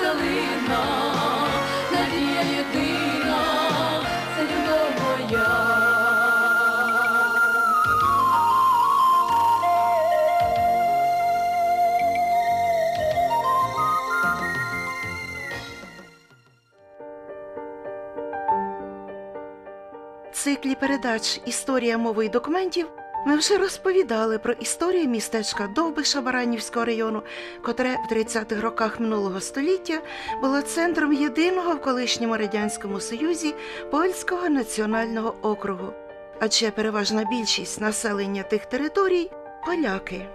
калина, надія єдина, це любов моя. Циклі передач Історія мови і документів ми вже розповідали про історію містечка Довбиша Баранівського району, котре в 30-х роках минулого століття було центром єдиного в колишньому радянському союзі польського національного округу. Адже переважна більшість населення тих територій поляки.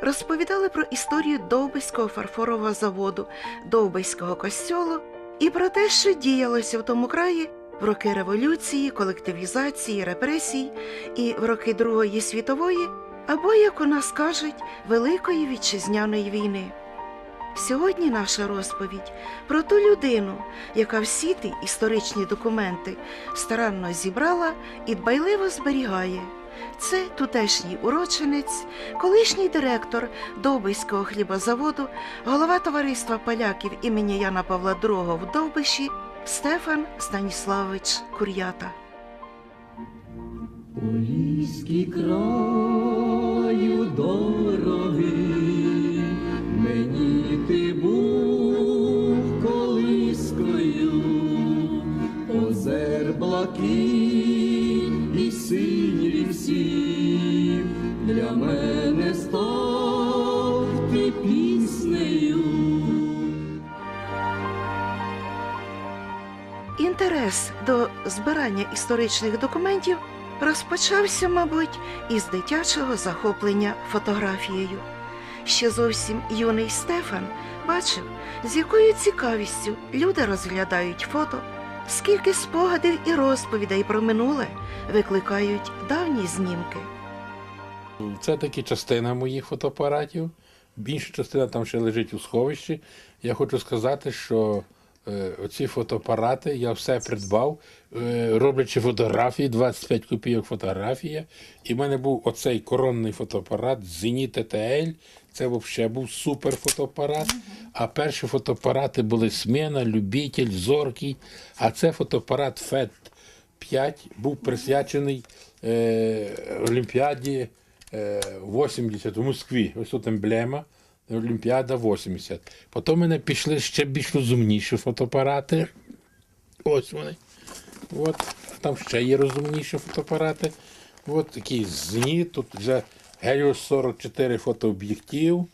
Розповідали про історію Довбиського фарфорового заводу, Довбиського костьолу і про те, що діялося в тому краї в роки революції, колективізації, репресій і в роки Другої світової, або, як у нас кажуть, Великої вітчизняної війни. Сьогодні наша розповідь про ту людину, яка всі ті історичні документи старанно зібрала і дбайливо зберігає. Це тутешній урочинець, колишній директор Довбиського хлібозаводу, голова товариства поляків імені Яна Павла II в Довбиші Стефан Станіславович Кур'ята. Поліський краю дорогий, збирання історичних документів розпочався, мабуть, із дитячого захоплення фотографією. Ще зовсім юний Стефан бачив, з якою цікавістю люди розглядають фото, скільки спогадів і розповідей про минуле викликають давні знімки. Це таки частина моїх фотоапаратів. Більша частина там ще лежить у сховищі. Я хочу сказати, що оці фотоапарати я все придбав, е, роблячи фотографії, 25 копійок фотографія. І в мене був оцей коронний фотоапарат Zenit TTL. Це взагалі був супер фотоапарат. А перші фотоапарати були Смена, Любитель, Зоркий. А це фотоапарат FET 5 був присвячений е, Олімпіаді е, 80 у Москві. Ось тут емблема. Олімпіада 80. Потім мене пішли ще більш розумніші фотоапарати. Ось вони. От. Там ще є розумніші фотоапарати. От такий зніт, тут вже Helios 44 фотооб'єктив.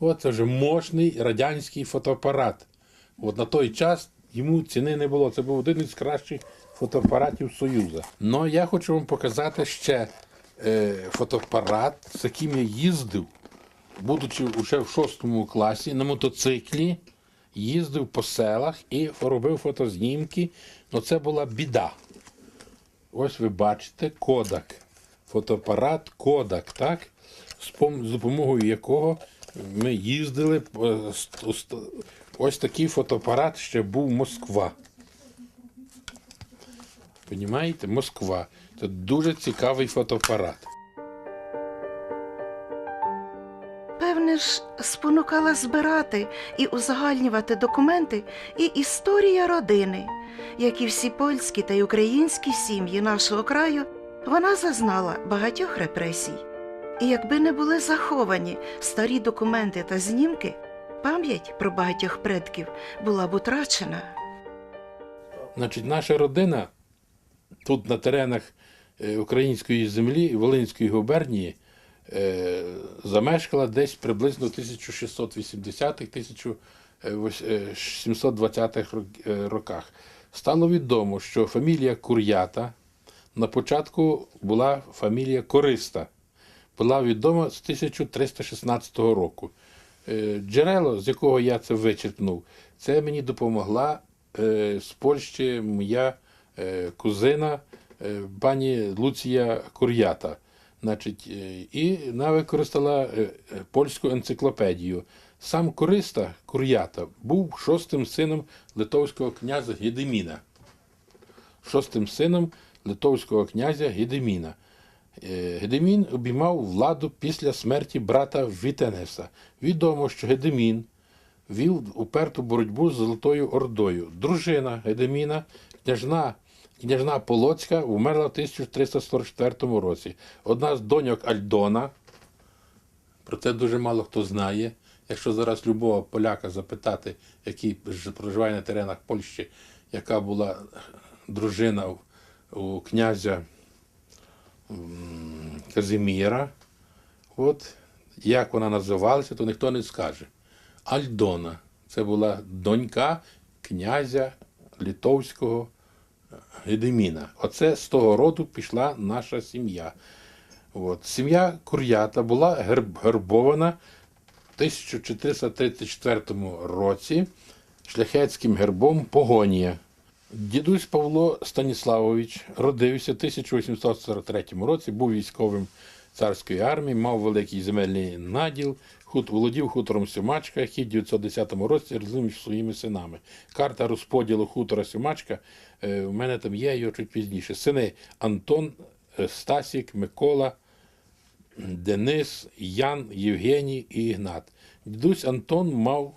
От це вже мощний радянський фотоапарат. От на той час йому ціни не було. Це був один із кращих фотоапаратів Союзу. Ну я хочу вам показати ще е, фотоапарат, з яким я їздив, будучи вже в шостому класі на мотоциклі, їздив по селах і робив фотознімки. Ну це була біда. Ось ви бачите Кодак. Фотоапарат Кодак, так? З допомогою якого ми їздили. е, Ось такий фотоапарат ще був Москва. Понімаєте? Москва. Це дуже цікавий фотоапарат. Ж, спонукала збирати і узагальнювати документи і історія родини, як і всі польські та й українські сім'ї нашого краю, вона зазнала багатьох репресій. І якби не були заховані старі документи та знімки, пам'ять про багатьох предків була б утрачена. Значить, наша родина тут на теренах е, української землі Волинської губернії замешкала десь приблизно в 1680-1720-х е, роках. Стало відомо, що фамілія Кур'ята на початку була фамілія Користа. Була відома з 1316 року. Е, Джерело, з якого я це вичерпнув, це мені допомогла е, з Польщі моя е, кузина е, пані Луція Кур'ята. Значить, і вона використала е, е, польську енциклопедію. Сам Користа Кур'ята був шостим сином литовського князя Гедеміна. Шостим сином литовського князя Гедеміна. Е, Гедемін обіймав владу після смерті брата Вітенеса. Відомо, що Гедемін вів уперту боротьбу з Золотою Ордою. Дружина Гедеміна, княжна, княжна Полоцька, вмерла в 1344 році. Одна з доньок Альдона, про це дуже мало хто знає. Якщо зараз любого поляка запитати, який проживає на теренах Польщі, яка була дружина у, князя Казиміра, от як вона називалася, то ніхто не скаже. Альдона. Це була донька князя Литовського Гедеміна. Оце з того роду пішла наша сім'я. От. Сім'я Кур'ята була герб, гербована в 1434 році шляхетським гербом Погонія. Дідусь Павло Станіславович родився в 1843 році, був військовим царської армії, мав великий земельний наділ, хут, володів хутором Сюмачка, який в 910 році розділив між своїми синами. Карта розподілу хутора Сюмачка е, у мене там є, його чуть пізніше. Сини Антон, е, Стасік, Микола, Денис, Ян, Євгеній і Ігнат. Дідусь Антон мав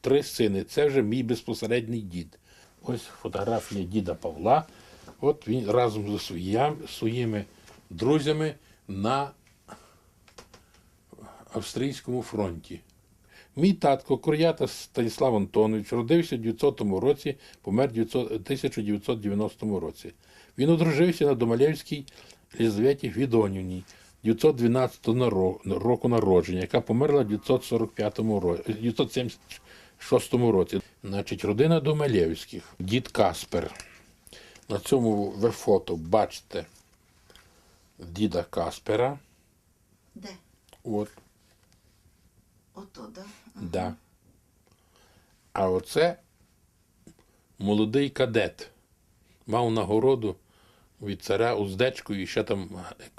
три сини. Це вже мій безпосередній дід. Ось фотографія діда Павла. От він разом зі своїми друзями на австрійському фронті. Мій татко Кур'ята Станіслав Антонович родився в 900 році, помер в 1990 році. Він одружився на Домалєвській Лізаветі Гвідонівні 912 року народження, яка померла в 945 році, 976 році. Значить, родина Домалєвських, дід Каспер. На цьому ви фото бачите діда Каспера. Де? От. Ото, да. Да. А оце молодий кадет. Мав нагороду від царя уздечку і ще там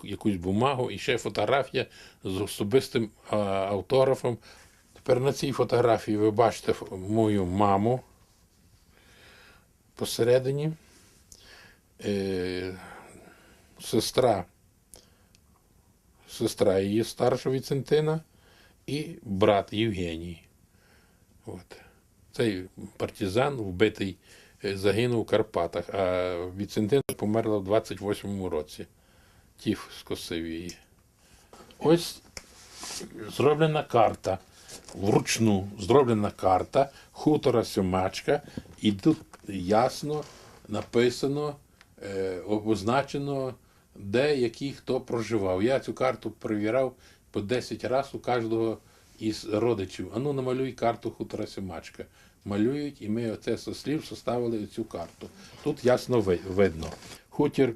якусь бумагу, і ще фотографія з особистим автографом. Тепер на цій фотографії ви бачите мою маму посередині. Е, сестра, сестра її старша Віцентина і брат Євгеній. От. Цей партизан вбитий е, загинув у Карпатах, а Віцентина померла в 28-му році. Тіф скосив її. Ось зроблена карта. Вручну зроблена карта хутора Сьомачка, і тут ясно написано, е, обозначено, де який хто проживав. Я цю карту перевіряв по 10 разів у кожного із родичів. Ану, намалюй карту хутора Сьомачка. Малюють, і ми оце со слів составили цю карту. Тут ясно ви- видно. Хутір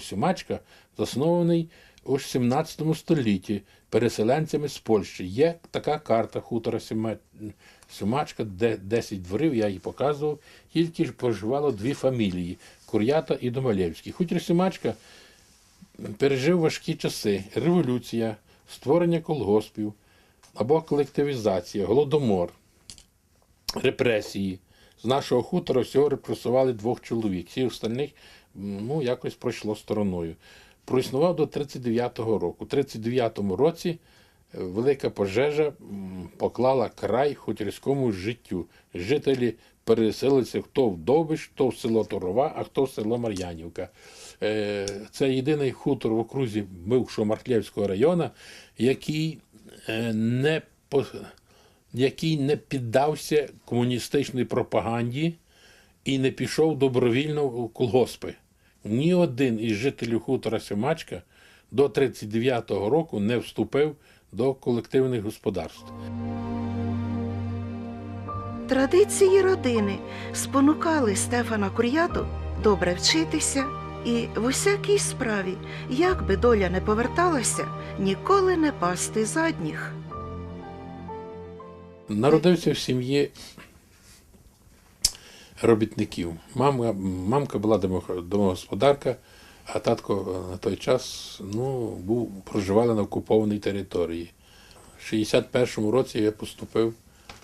Сьомачка заснований у 17 столітті переселенцями з Польщі. Є така карта хутора Сіма- Сімачка, де 10 дворів, я її показував, тільки ж проживало дві фамілії Кур'ята і Домалєвський. Хутір Сімачка пережив важкі часи, революція, створення колгоспів або колективізація, голодомор, репресії. З нашого хутора всього репресували двох чоловік. Всі остальних ну, якось пройшло стороною. Проіснував до 39-го року. У 39-му році е, велика пожежа поклала край хуторському життю. Жителі переселилися хто в Довбиш, хто в село Турова, а хто в село Мар'янівка. Е, Це єдиний хутор в окрузі бившого Мархлєвського району, який е, не який не піддався комуністичній пропаганді і не пішов добровільно у колгоспи. Ні один із жителів хутора Сімачка до 39-го року не вступив до колективних господарств. Традиції родини спонукали Стефана Кур'яту добре вчитися і в усякій справі, як би доля не поверталася, ніколи не пасти задніх. Народився в сім'ї робітників. Мама, мамка була домо- домогосподарка, а татко на той час ну, був, проживали на окупованій території. В 61-му році я поступив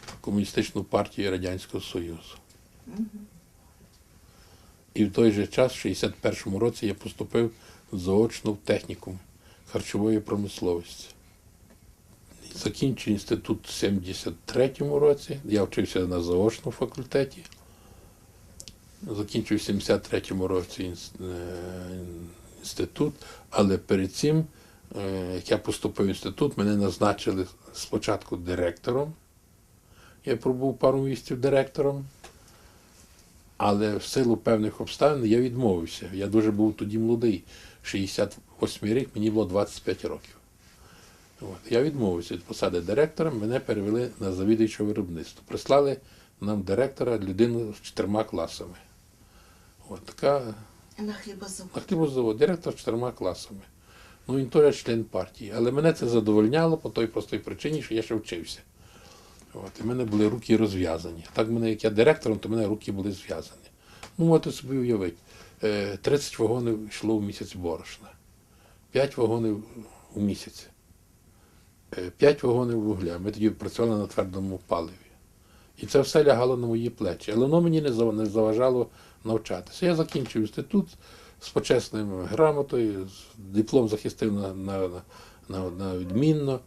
в Комуністичну партію Радянського Союзу. І в той же час, в 61-му році, я поступив заочно в технікум харчової промисловості. Закінчив інститут в 73-му році. Я вчився на заочному факультеті. Закінчив в 73-му році е, інститут, але перед цим, е, як я поступив в інститут, мене назначили спочатку директором. Я пробув пару місяців директором, але в силу певних обставин я відмовився. Я дуже був тоді молодий, 68 рік, мені було 25 років. От. Я відмовився від посади директора, мене перевели на завідуючого виробництва. Прислали нам директора людину з чотирма класами. От така На хлібозавод. на хлібозавод, директор з чотирма класами. Ну, він теж член партії. Але мене це задовольняло по той простій причині, що я ще вчився. От, і в мене були руки розв'язані. Так мене, як я директором, то в мене руки були зв'язані. Ну, можете собі уявити. Е, 30 вагонів йшло в місяць борошна, 5 вагонів у місяць, 5 вагонів вугля. Ми тоді працювали на твердому паливі. І це все лягало на мої плечі. Але воно мені не заважало навчатися. Я закінчив інститут з почесною грамотою, диплом захистив на, на, на, на відмінно.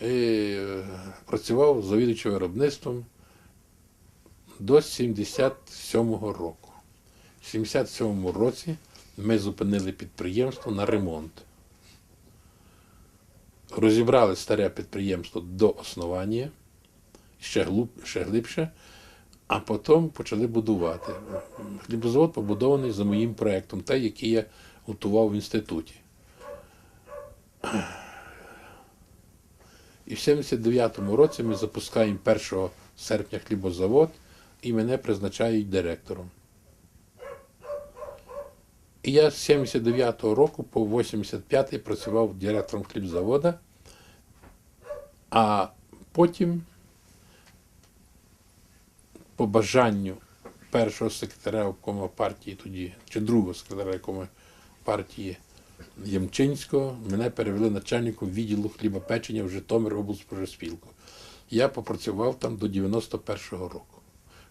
І е, працював завідувачем виробництвом до 77-го року. В 77-му році ми зупинили підприємство на ремонт. Розібрали старе підприємство до основання, ще, глуб, ще глибше, а потім почали будувати. Хлібозавод побудований за моїм проєктом, той, який я готував в інституті. І в 79-му році ми запускаємо 1 серпня хлібозавод і мене призначають директором. І я з 79-го року по 85-й працював директором хлібзавода, а потім, по бажанню першого секретаря обкому партії тоді, чи другого секретаря обкому партії Ямчинського, мене перевели начальником відділу хлібопечення в Житомир облспоживспілку. Я попрацював там до 91-го року.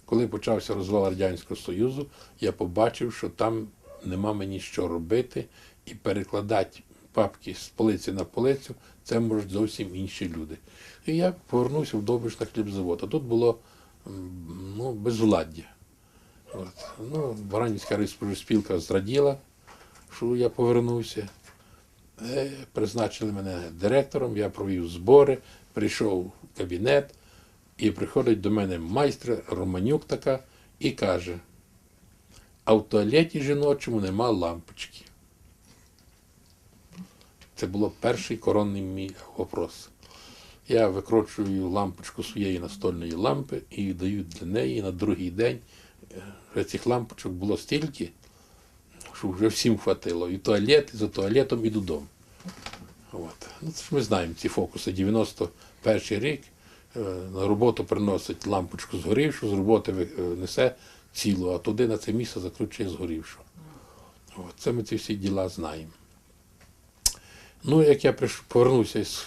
Коли почався розвал Радянського Союзу, я побачив, що там нема мені що робити, і перекладати папки з полиці на полицю це можуть зовсім інші люди. І я повернувся в Довбиш на хлібзавод. А тут було ну, безвладдя. От. Ну, Баранівська спілка зраділа, що я повернувся. Е, Призначили мене директором, я провів збори, прийшов в кабінет, і приходить до мене майстер Романюк така і каже: а в туалеті жіночому нема лампочки. Це було перший коронний мій вопрос. Я викручую лампочку своєї настольної лампи і даю для неї на другий день. е, цих лампочок було стільки, що вже всім хватило. І туалет, і за туалетом, і додому. От. Ну, це ж ми знаємо ці фокуси. 91 рік е, на роботу приносить лампочку згорівшу, з роботи е, несе цілу, а туди на це місце закручує згорівшу. От. Це ми ці всі діла знаємо. Ну, як я повернувся з,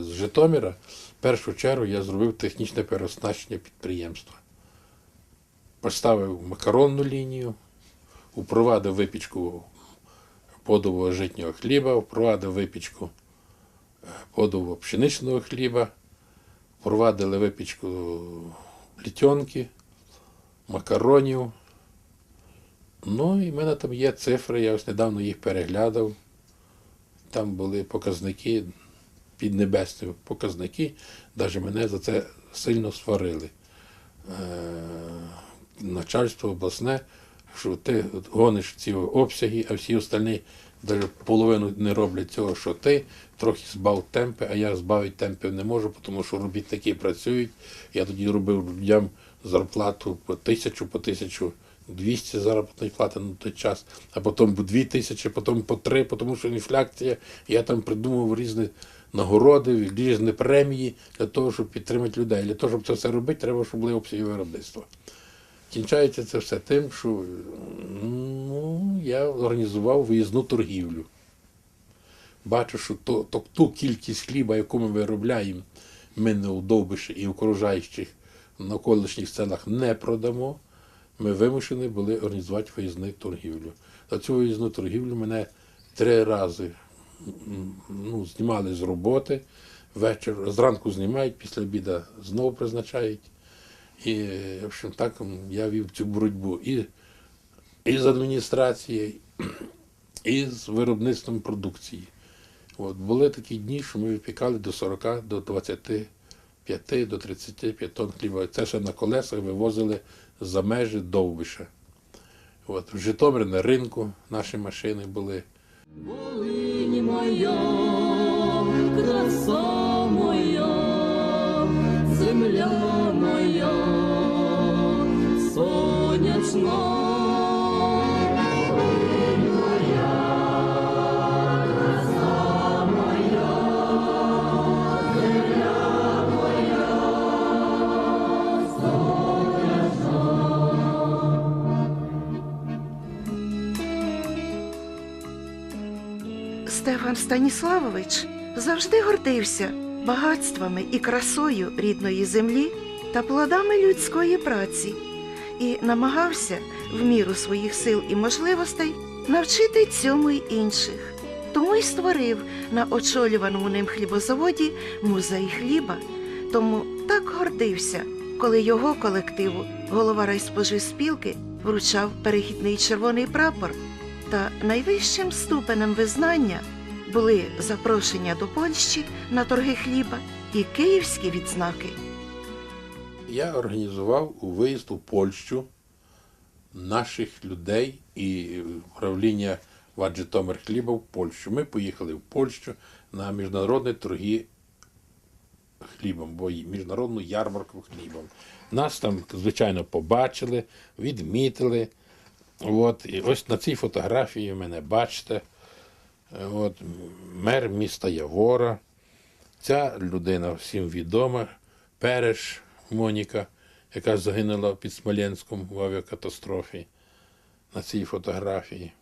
з Житомира, в першу чергу я зробив технічне переоснащення підприємства. Поставив макаронну лінію, упровадив випічку подового житнього хліба, впровадив випічку е, подового пшеничного хліба, впровадили випічку плітьонки, макаронів. Ну і в мене там є цифри, я ось недавно їх переглядав. Там були показники, піднебесні показники, навіть мене за це сильно сварили. Е, начальство обласне, що ти гониш ці обсяги, а всі остальні навіть половину не роблять цього, що ти, трохи збав темпи, а я збавити темпів не можу, тому що робітники працюють. Я тоді робив людям зарплату по тисячу, по тисячу. 200 заробітної плати на той час, а потім по 2 тисячі, потім по 3, тому що інфляція. Я там придумав різні нагороди, різні премії для того, щоб підтримати людей. Для того, щоб це все робити, треба, щоб були обсяги виробництва. Кінчається це все тим, що ну, я організував виїзну торгівлю. Бачу, що то, то, ту кількість хліба, яку ми виробляємо, ми не у і в окружаючих навколишніх селах не продамо. Ми вимушені були організувати виїзну торгівлю. За цю виїзну торгівлю мене три рази ну, знімали з роботи. вечір, зранку знімають, після обіду знову призначають. І, в общем, так я вів цю боротьбу і, і з адміністрацією, і з виробництвом продукції. От, були такі дні, що ми випікали до 40, до 25, до 35 тонн хліба. Це ще на колесах вивозили за межі Довбиша. От, в Житомирі на ринку наші машини були. Волинь моя, краса Стефан Станіславович завжди гордився багатствами і красою рідної землі та плодами людської праці і намагався в міру своїх сил і можливостей навчити цьому й інших. Тому й створив на очолюваному ним хлібозаводі музей хліба. Тому так гордився, коли його колективу голова райспоживспілки вручав перехідний червоний прапор та найвищим ступенем визнання були запрошення до Польщі на торги хліба і київські відзнаки. Я організував виїзд у Польщу наших людей і управління ВАД Житомир хліба в Польщу. Ми поїхали в Польщу на міжнародні торги хлібом, бо міжнародну ярмарку хлібом. Нас там, звичайно, побачили, відмітили. От, і ось на цій фотографії мене бачите. От, мер міста Явора. Ця людина всім відома, Переш Моніка, яка загинула під Смоленськом в авіакатастрофі на цій фотографії.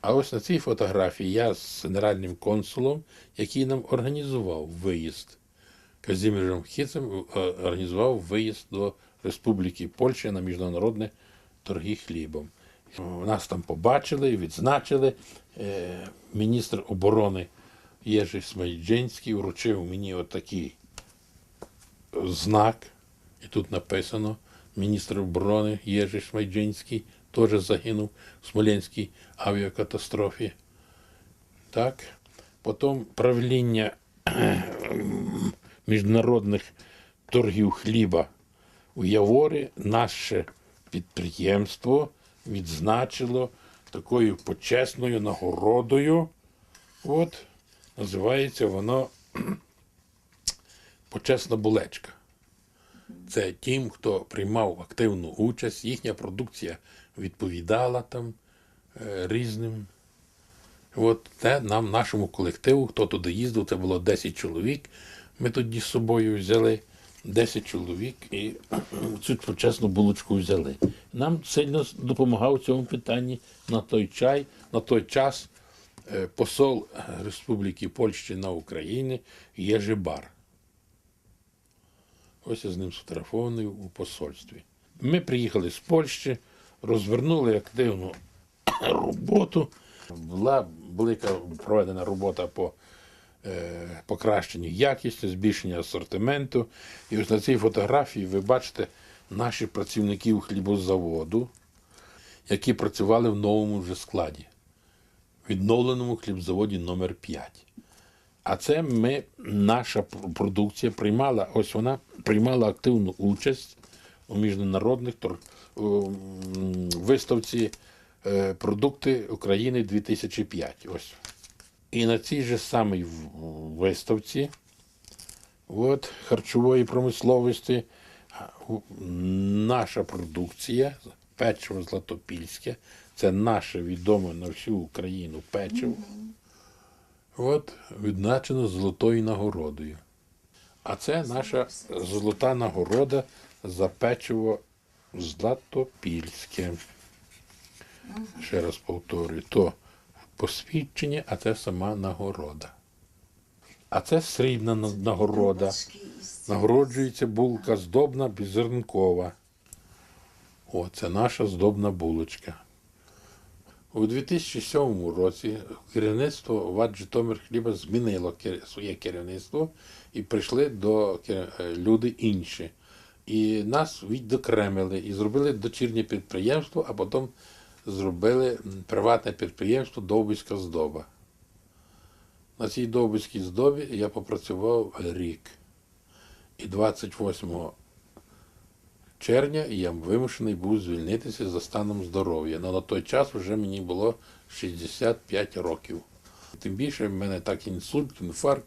А ось на цій фотографії я з генеральним консулом, який нам організував виїзд. Казіміром Хіцем е, організував виїзд до Республіки Польща на міжнародне торги хлібом. Нас там побачили, відзначили. Е, Міністр оборони Єжи Смайджинський вручив мені отакий знак. І тут написано міністр оборони Єжи Шмайджинський теж загинув в Смоленській авіакатастрофі. Так. Потім правління міжнародних торгів хліба у Яворі наше підприємство відзначило такою почесною нагородою. От, називається воно почесна булечка. Це тим, хто приймав активну участь, їхня продукція відповідала там е, різним. От це нам, нашому колективу, хто туди їздив, це було 10 чоловік. Ми тоді з собою взяли 10 чоловік і цю почесну булочку взяли. Нам сильно допомагав у цьому питанні на той чай, на той час е, посол Республіки Польщі на Україні Єжи Бар. Ось я з ним сфотографований у посольстві. Ми приїхали з Польщі, розвернули активну роботу. Була велика проведена робота по е, покращенню якості, збільшенню асортименту. І ось на цій фотографії ви бачите наших працівників хлібозаводу, які працювали в новому вже складі, відновленому хлібзаводі номер 5 а це ми, наша продукція приймала, ось вона приймала активну участь у міжнародних виставці е, Продукти України 2005. Ось. І на цій же самій виставці от, харчової промисловості наша продукція, печиво Златопільське, це наше відоме на всю Україну печиво. От відзначено золотою нагородою. А це наша золота нагорода за печиво Златопільське. Ще раз повторюю, то посвідчення, а це сама нагорода. А це срібна нагорода. Нагороджується булка здобна беззернкова. О, це наша здобна булочка. У 2007 році керівництво ВАД Житомир хліба змінило своє керівництво і прийшли до е, люди інші. І нас відокремили і зробили дочірнє підприємство, а потім зробили приватне підприємство Довбиська здоба. На цій Довбиській здобі я попрацював рік. І 28 червня я вимушений був звільнитися за станом здоров'я. Но на той час вже мені було 65 років. Тим більше в мене так інсульт, інфаркт,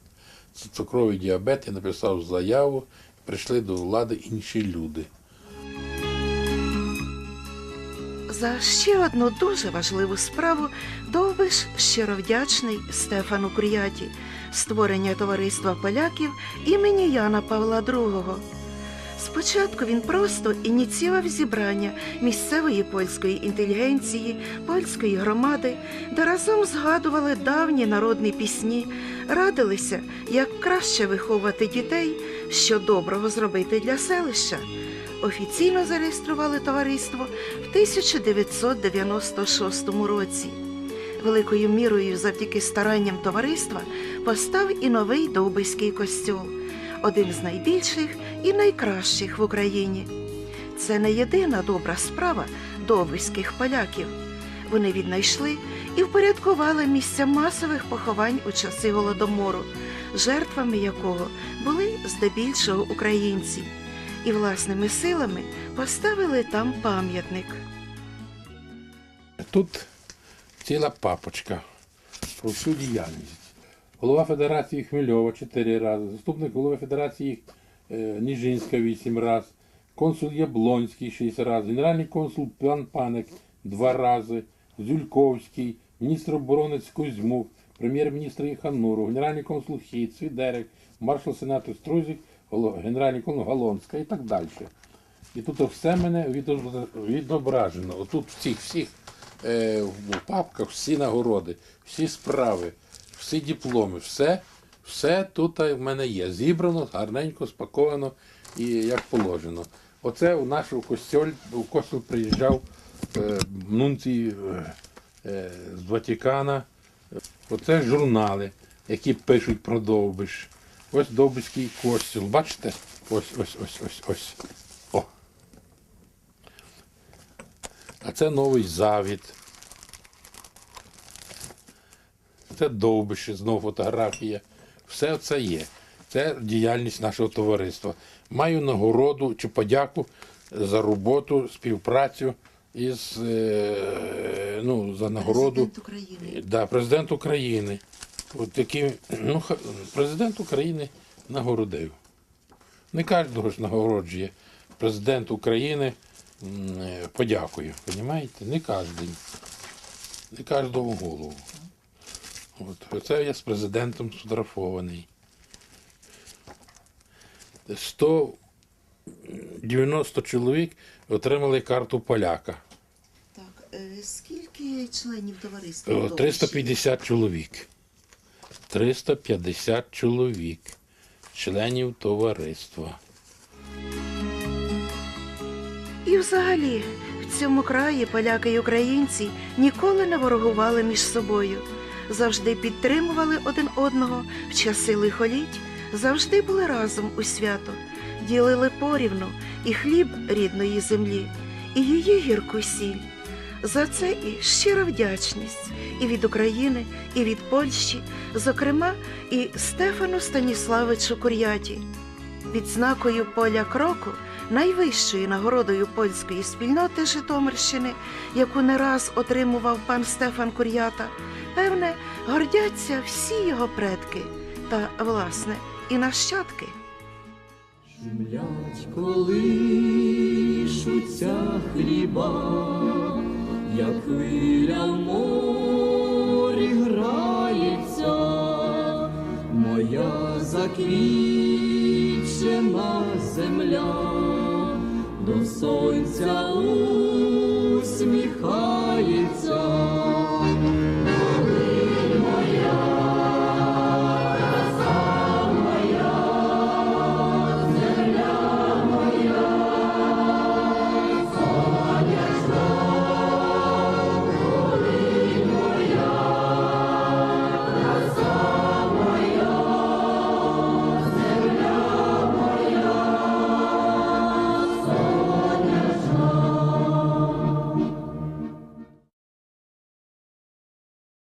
цукровий діабет, я написав заяву, прийшли до влади інші люди. За ще одну дуже важливу справу Довбиш щиро вдячний Стефану Кур'яті, створення товариства поляків імені Яна Павла II. Спочатку він просто ініціював зібрання місцевої польської інтелігенції, польської громади, де разом згадували давні народні пісні, радилися, як краще виховувати дітей, що доброго зробити для селища. Офіційно зареєстрували товариство в 1996 році. Великою мірою завдяки старанням товариства постав і новий Довбиський костьол, один з найбільших і найкращих в Україні. Це не єдина добра справа довбиських поляків. Вони віднайшли і впорядкували місця масових поховань у часи голодомору, жертвами якого були здебільшого українці, і власними силами поставили там пам'ятник. Тут ціла папочка про всю діяльність. Голова Федерації Хмельова 4 рази, заступник голови Федерації е, Ніжинська 8 разів, консул Яблонський 6 разів, генеральний консул Пан Паник 2 рази, Зюльковський, міністр оборони Кузьмук, прем'єр-міністр Іхануру, генеральний консул Хіт, Свідерик, маршал сенату Струзик, голо- генеральний консул Галонська і так далі. І тут все мене відображено. Отут всіх, всіх е, в папках всі нагороди, всі справи, всі дипломи, все, все тут в мене є. Зібрано, гарненько, спаковано і як положено. Оце у наш костьоль, у костюм приїжджав е, нунцій е, е, з Ватикана. Оце журнали, які пишуть про Довбиш. Ось Довбиський костюм. Бачите? Ось, ось, ось, ось, ось. О. А це новий завід. Це довбище, знову фотографія. Все це є. Це діяльність нашого товариства. Маю нагороду чи подяку за роботу, співпрацю із е, ну, за нагороду. Президент України. Да, президент України. От такі, ну, президент України нагородив. Не кожного ж нагороджує президент України е, подякою. Розумієте? Не кожен. Не кожному голову. От. Оце я з президентом сфотографований. 190 чоловік отримали карту поляка. Так, е, скільки членів товариства? О, Довбиш? 350 чоловік. 350 чоловік, членів товариства. І взагалі, в цьому краї поляки й українці ніколи не ворогували між собою, завжди підтримували один одного в часи лихоліть, завжди були разом у свято, ділили порівну і хліб рідної землі, і її гірку сіль. За це і щира вдячність і від України, і від Польщі, зокрема, і Стефану Станіславичу Кур'яті. Відзнакою поля кроку, найвищою нагородою польської спільноти Житомирщини, яку не раз отримував пан Стефан Кур'ята, певне, гордяться всі його предки та, власне, і нащадки. Шумлять колишуться хліба, як хвиля в морі грається, моя заквітчена земля сонця у